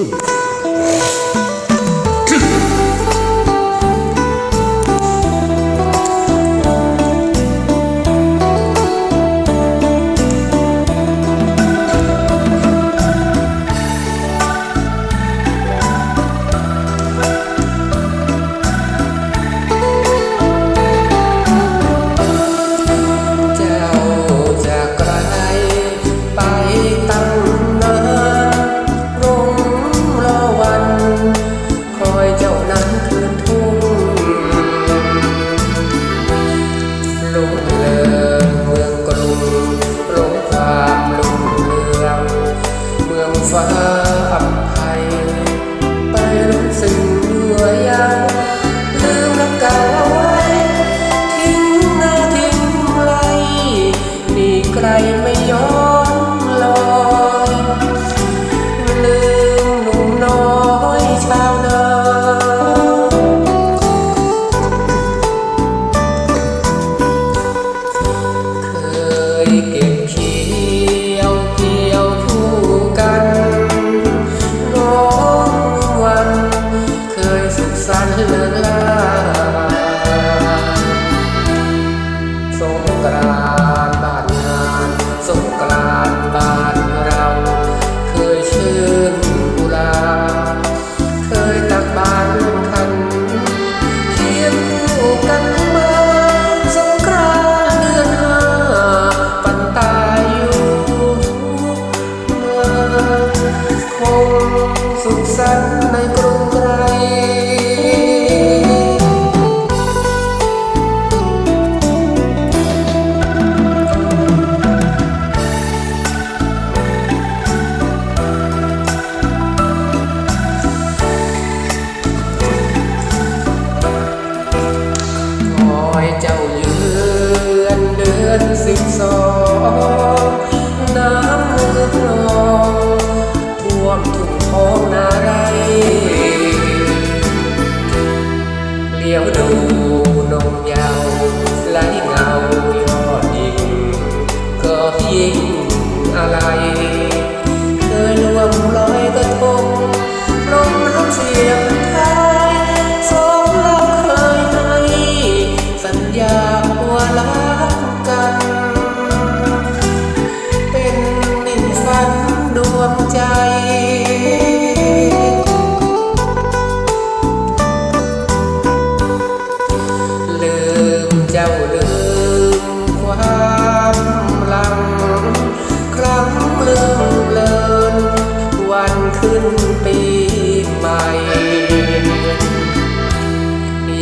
Cruz. ายไม่ย้อนลอยลืมหนุ่มน้อยชาวนาเคยเก็บ คอยเจ้าเยือนเดือนสิบสอง never know. ขึ้นปีใหม่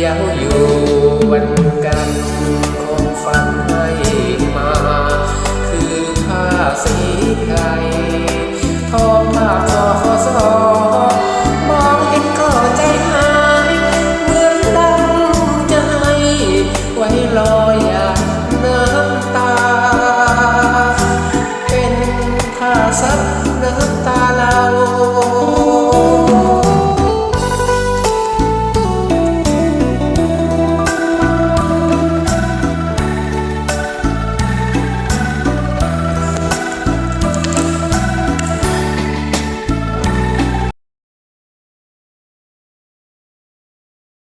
ยังอยู่วันกันคงฝันให้มา คือผ้าสีไทยทองผ้าทอสอมองเห็นก็ใจหายเมือนดำใจ ไว้ลอยอย่าน้ำตา เป็นผ้าซักน้ำตาเรา